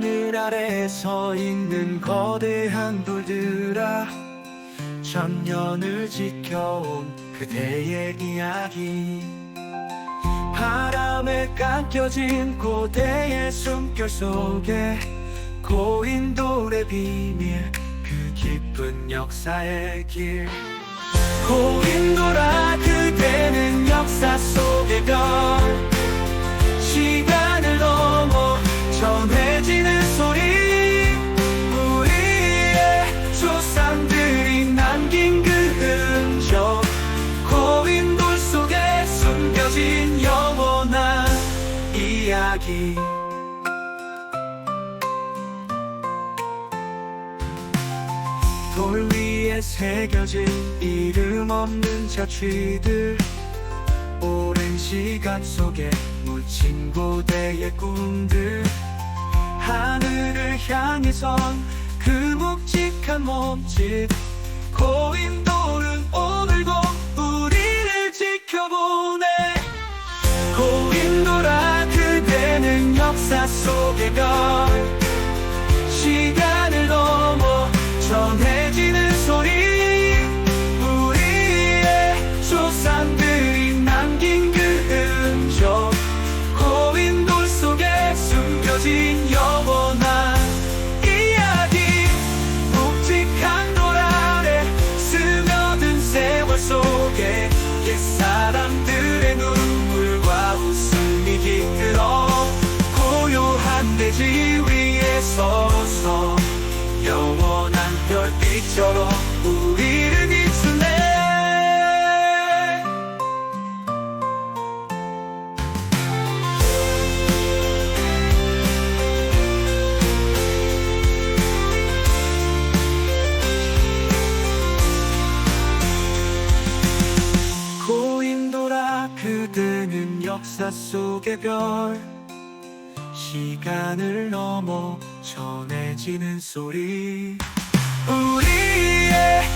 하늘 아래 서 있는 거대한 돌들아 천년을 지켜온 그대의 이야기. 바람에 깎여진 고대의 숨결 속에 고인 돌의 비밀 그 깊은 역사의 길. 고인 돌아 그대는 역사 속 이야기. 돌 위에 새겨진 이름 없는 자취들. 오랜 시간 속에 묻힌 고대의 꿈들. 하늘을 향해선 그 묵직한 몸짓. 고인돌 역사 속의 별. 시간을 넘어 전해지는 소리. 우리의 조상들이 남긴 그 흔적. 고인 돌 속에 숨겨진 영원한 이야기. 묵직한 돌 아래 스며든 세월 속에 옛사람들의 눈 대지 위에 서서 영원한 별빛처럼 우리를 비추네. 고인돌아 그대는 역사 속의 별 시간을 넘어 전해지는 소리. 우리의